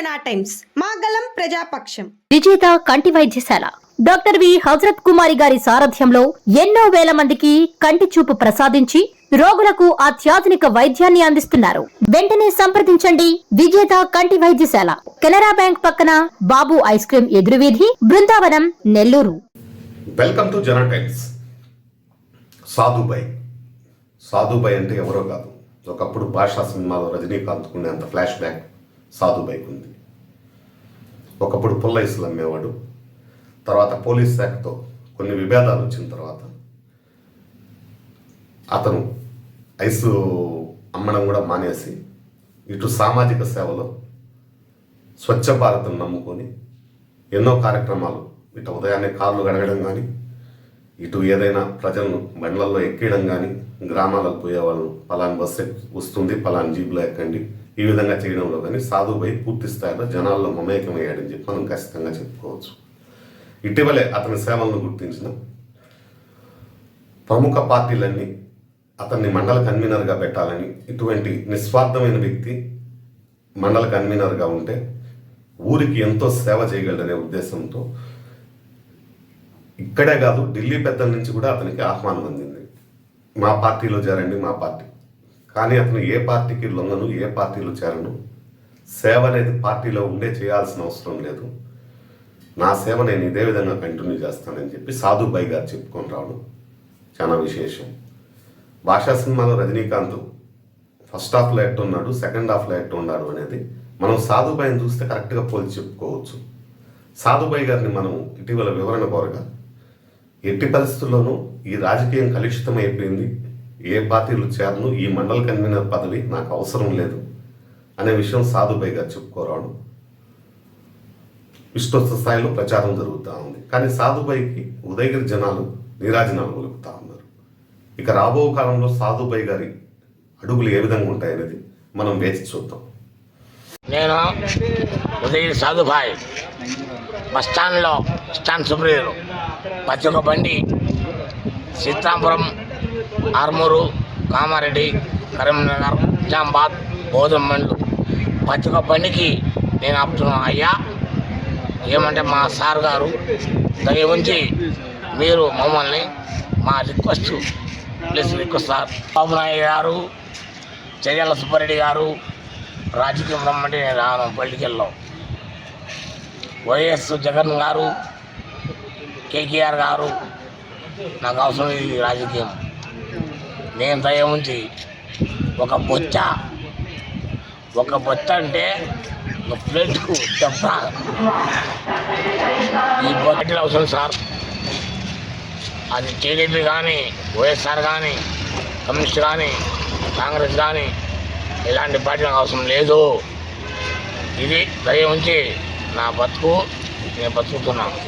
జనా టైమ్స్ మాగలం ప్రజాపక్షం. విజేత కంటి వైద్యశాల. Doctor V. హజరత్ కుమారి గారి సారథ్యంలో ఎన్నో వేల మందికి కంటి చూపు ప్రసాదించి రోగులకు అత్యాధునిక వైద్యాన్ని అందిస్తున్నారు. వెంటనే సంప్రదించండి విజేత కంటి వైద్యశాల. కెనరా బ్యాంక్ పక్కన Babu ice cream ఎదురువీధి Brindavanam Nellore. Welcome to Jana times. Sadhubhai. Sadhubhai అంటే ఎవరో కాదు. ఒకప్పుడు భాషా సినిమాలో రజనీకాంత్ అంత ఫ్లాష్ బ్యాక్. సాధుబాయ్కి ఉంది. ఒకప్పుడు పుల్లైసులు అమ్మేవాడు. తర్వాత పోలీస్ శాఖతో కొన్ని విభేదాలు వచ్చిన తర్వాత అతను ఐసు అమ్మడం కూడా మానేసి ఇటు సామాజిక సేవలో స్వచ్ఛ భారత్ను నమ్ముకొని ఎన్నో కార్యక్రమాలు ఇటు ఉదయాన్నే కార్లు గడగడం కానీ ఇటు ఏదైనా ప్రజలను బండ్లలో ఎక్కేయడం కానీ గ్రామాలకు పోయే వాళ్ళు పలాన్ బస్సు వస్తుంది పలాన్ జీబులో ఎక్కండి ఈ విధంగా చేయడంలో కానీ సాధుబాయి పూర్తి స్థాయిలో జనాల్లో మమేకమయ్యాడని చెప్పి మనం ఖచ్చితంగా చెప్పుకోవచ్చు. ఇటీవలే అతని సేవలను గుర్తించిన ప్రముఖ పార్టీలన్నీ అతన్ని మండల కన్వీనర్గా పెట్టాలని ఇటువంటి నిస్వార్థమైన వ్యక్తి మండల కన్వీనర్గా ఉంటే ఊరికి ఎంతో సేవ చేయగలడనే ఉద్దేశంతో ఇక్కడే కాదు ఢిల్లీ పెద్దల నుంచి కూడా అతనికి ఆహ్వానం అందింది. మా పార్టీలో చేరండి మా పార్టీ. కానీ అతను ఏ పార్టీకి లొంగను ఏ పార్టీలో చేరను సేవ అనేది పార్టీలో ఉండే చేయాల్సిన అవసరం లేదు. నా సేవ నేను ఇదే విధంగా కంటిన్యూ చేస్తానని చెప్పి సాధుబాయి గారు చెప్పుకొని రావడం చాలా విశేషం. భాషా సినిమాలో రజనీకాంత్ ఫస్ట్ హాఫ్లో ఎట్టు ఉన్నాడు సెకండ్ హాఫ్లో ఎట్టు ఉన్నాడు అనేది మనం సాధుబాయిని చూస్తే కరెక్ట్గా పోల్చి చెప్పుకోవచ్చు. సాధుబాయి గారిని మనం ఇటీవల వివరణ కోరగా ఎట్టి పరిస్థితుల్లోనూ ఈ రాజకీయం కలుషితం అయిపోయింది ఏ పార్టీలు చేరను ఈ మండల కన్వీనర్ పదవి నాకు అవసరం లేదు అనే విషయం సాధుబాయి గారు చెప్పుకోరావడం విస్తృత స్థాయిలో ప్రచారం జరుగుతూ ఉంది. కానీ సాధుబాయికి ఉదయగిరి జనాలు నీరాజనాలు పలుకుతా ఉన్నారు. ఇక రాబో కాలంలో సాధుబాయి గారి అడుగులు ఏ విధంగా ఉంటాయనేది మనం వేచి చూద్దాం. నేను ఉదయగిరి సాధుభాయ్ బస్ స్టాండ్లో స్టాండ్ సుబ్రీలు ప్రతి ఒక్క బండి సీతాపురం ఆర్మూరు కామారెడ్డి కరీంనగర్ నిజామాబాద్ బోధమండ్లు ప్రతి ఒక్క బండికి నేను ఆపుతున్నాను అయ్యా ఏమంటే మా సార్ గారు దయ ఉంచి మీరు మమ్మల్ని మా request please request sir. Babu Naidu garu చర్యల సుబ్బారెడ్డి గారు రాజకీయం రమ్మంటే నేను రాను పొలిటికల్లో వైఎస్ జగన్ గారు కేకేఆర్ గారు నాకు అవసరం ఇది రాజకీయం. నేను దయ ఉంచి ఒక బొచ్చ ఒక బొచ్చ అంటే ఒక ప్లేట్కు దెబ్బ ఈ బొచ్చలు అవసరం సార్? అది టీడీపీ కానీ వైఎస్ఆర్ కానీ కమ్యూనిస్ట్ కానీ కాంగ్రెస్ కానీ ఇలాంటి పార్టీలకు అవసరం లేదు. ఇది దయ ఉంచి నా బతుకు నేను బతుకుతున్నాను.